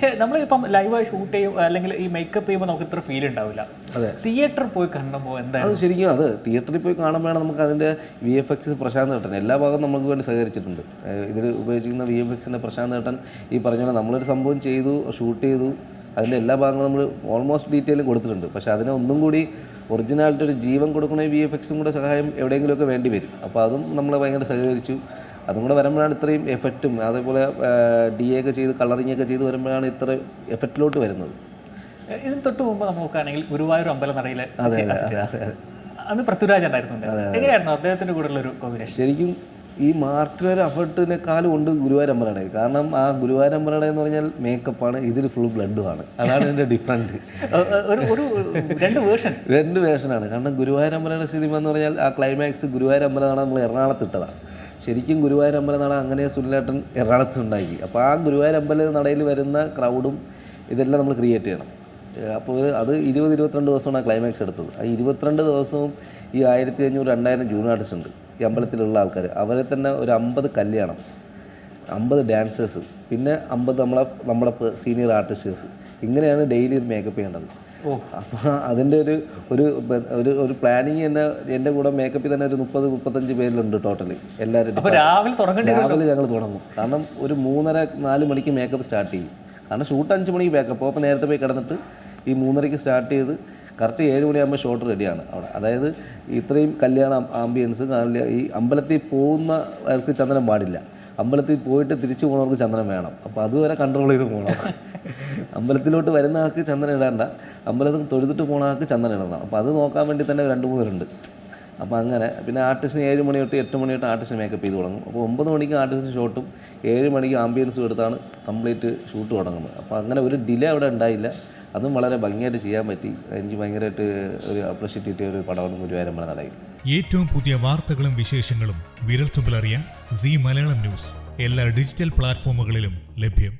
പക്ഷെ നമ്മളിപ്പം ലൈവായി ഷൂട്ട് ചെയ്യും അല്ലെങ്കിൽ ഈ മേക്കപ്പ് ചെയ്യുമ്പോൾ നമുക്ക് ഇത്ര ഫീൽ ഉണ്ടാവില്ല. അതെ. തിയേറ്ററിൽ പോയി കാണുമ്പോൾ എന്താ? അത് ശരിക്കും അത് തിയേറ്ററിൽ പോയി കാണുമ്പോഴാണ് നമുക്ക് അതിന്റെ വി എഫ് എക്സ് പ്രശാന്ത് ഏട്ടൻ. എല്ലാ ഭാഗവും നമുക്ക് വേണ്ടി സഹകരിച്ചിട്ടുണ്ട്. ഇതിൽ ഉപയോഗിച്ചിരിക്കുന്ന വി എഫ് എക്സിന്റെ പ്രശാന്ത് ഏട്ടൻ ഈ പറഞ്ഞ പോലെ നമ്മളൊരു സംഭവം ചെയ്തു ഷൂട്ട് ചെയ്തു. അതിന്റെ എല്ലാ ഭാഗങ്ങളും നമ്മൾ ഓൾമോസ്റ്റ് ഡീറ്റെയിലും കൊടുത്തിട്ടുണ്ട്. പക്ഷേ അതിനെ ഒന്നും കൂടി ഒറിജിനാലിറ്റി ഒരു ജീവൻ കൊടുക്കണ വി എഫ് എക്സും കൂടെ സഹായം എവിടെയെങ്കിലുമൊക്കെ വേണ്ടി വരും. അപ്പോൾ അതും നമ്മളെ ഭയങ്കര സഹകരിച്ചു. അതും കൂടെ വരുമ്പോഴാണ് ഇത്രയും എഫക്റ്റും അതേപോലെ ഡി എ ഒക്കെ ചെയ്ത് കളറിങ് ഒക്കെ ചെയ്ത് വരുമ്പോഴാണ് ഇത്ര എഫക്റ്റിലോട്ട് വരുന്നത്. ഇതിന് തൊട്ട് മുമ്പ് നമ്മൾ നോക്കുകയാണെങ്കിൽ ഗുരുവായൂർ അമ്പലം നടയിലെ അതെ അതെ അതെ അന്ന് പൃഥ്വിരാജ് ഉണ്ടായിരുന്നു എങ്ങനെയായിരുന്നു അദ്ദേഹത്തിന്റെ കൂടെയുള്ള ഒരു കോമ്പിനേഷൻ ശരിക്കും ഈ മാർക്കിലൊരു അഫർട്ടിനെക്കാളും ഉണ്ട് ഗുരുവായൂരമ്പലയുടെ കാരണം ആ ഗുരുവായൂരമ്പലയുടെ എന്ന് പറഞ്ഞാൽ മേക്കപ്പാണ് ഇതിൽ ഫുൾ ബ്ലഡുമാണ് അതാണ് ഇതിന്റെ ഡിഫറന്റ് ഒരു ഒരു രണ്ട് വേർഷൻ രണ്ട് വേർഷനാണ് കാരണം ഗുരുവായൂരമ്പലയുടെ സിനിമ എന്ന് പറഞ്ഞാൽ ആ ക്ലൈമാക്സ് ഗുരുവായൂരമ്പലമാണ് നമ്മൾ എറണാകുളത്ത് ഇട്ടതാണ്. ശരിക്കും ഗുരുവായൂരമ്പലം നട അങ്ങനെ സുനിലേട്ടൻ എറണാകുളത്ത് ഉണ്ടാക്കി. അപ്പോൾ ആ ഗുരുവായൂർ അമ്പല നടയിൽ വരുന്ന ക്രൗഡും ഇതെല്ലാം നമ്മൾ ക്രിയേറ്റ് ചെയ്യണം. അപ്പോൾ അത് ഇരുപത് ഇരുപത്തിരണ്ട് ദിവസമാണ് ക്ലൈമാക്സ് എടുത്തത്. ആ ഇരുപത്തിരണ്ട് ദിവസവും ഈ ആയിരത്തി അഞ്ഞൂറ് രണ്ടായിരം ജൂൺ ആർട്ടിസ്റ്റ് ഉണ്ട് ഈ അമ്പലത്തിലുള്ള ആൾക്കാർ അവരെ തന്നെ ഒരു അമ്പത് കല്യാണം അമ്പത് ഡാൻസേഴ്സ് പിന്നെ അമ്പത് നമ്മളെ നമ്മുടെ സീനിയർ ആർട്ടിസ്റ്റേഴ്സ് ഇങ്ങനെയാണ് ഡെയിലി ഒരു മേക്കപ്പ് ചെയ്യേണ്ടത്. അപ്പോൾ അതിന്റെ ഒരു ഒരു ഒരു ഒരു പ്ലാനിങ് തന്നെ എന്റെ കൂടെ മേക്കപ്പിൽ തന്നെ ഒരു മുപ്പത് മുപ്പത്തഞ്ച് പേരിലുണ്ട് ടോട്ടലി എല്ലാവരും അപ്പോൾ രാവിലെ രാവിലെ ഞങ്ങൾ തുടങ്ങും. കാരണം ഒരു മൂന്നര നാല് മണിക്ക് മേക്കപ്പ് സ്റ്റാർട്ട് ചെയ്യും. കാരണം ഷൂട്ട് അഞ്ച് മണിക്ക് മേക്കപ്പ് അപ്പോൾ നേരത്തെ പോയി കിടന്നിട്ട് ഈ മൂന്നരയ്ക്ക് സ്റ്റാർട്ട് ചെയ്ത് കറക്റ്റ് ഏഴ് മണിയാകുമ്പോൾ ഷോട്ട് റെഡിയാണ് അവിടെ. അതായത് ഇത്രയും കല്യാണ ആംബിയൻസ് ഈ അമ്പലത്തിൽ പോകുന്നവർക്ക് ചന്ദനം പാടില്ല. അമ്പലത്തിൽ പോയിട്ട് തിരിച്ചു പോകുന്നവർക്ക് ചന്ദനം വേണം. അപ്പോൾ അതുവരെ കൺട്രോൾ ചെയ്ത് പോകണം അമ്പലത്തിലോട്ട് വരുന്ന ആൾക്ക് ചന്ദനം ഇടേണ്ട. അമ്പലത്തിൽ തൊഴുതിട്ട് പോകുന്ന ആൾക്ക് ചന്ദനം ഇടണം. അപ്പോൾ അത് നോക്കാൻ വേണ്ടി തന്നെ രണ്ട് പേരുണ്ട് അപ്പോൾ അങ്ങനെ പിന്നെ ആർട്ടിസ്റ്റിന് ഏഴ് മണി തൊട്ട് എട്ട് മണി തൊട്ട് ആർട്ടിസ്റ്റിന് മേക്കപ്പ് ചെയ്ത് തുടങ്ങും. അപ്പോൾ ഒമ്പത് മണിക്ക് ആർട്ടിസ്റ്റിന് ഷോട്ടും ഏഴ് മണിക്ക് ആംബിയൻസും എടുത്താണ് കംപ്ലീറ്റ് ഷൂട്ട് തുടങ്ങുന്നത്. അപ്പോൾ അങ്ങനെ ഒരു ഡിലേ അവിടെ ഉണ്ടായില്ല. അതും വളരെ ഭംഗിയായിട്ട് ചെയ്യാൻ പറ്റി. എനിക്ക് ഭയങ്കരമായിട്ട് ഒരു അപ്രിഷ്യേറ്റ് കിട്ടിയ ഒരു പടമാണ് ഗുരുവായൂരമ്പല നടയിൽ. ഏറ്റവും പുതിയ വാർത്തകളും വിശേഷങ്ങളും വിരൽത്തുമ്പിലറിയാൻ സി മലയാളം ന്യൂസ്. എല്ലാ ഡിജിറ്റൽ പ്ലാറ്റ്ഫോമുകളിലും ലഭ്യം.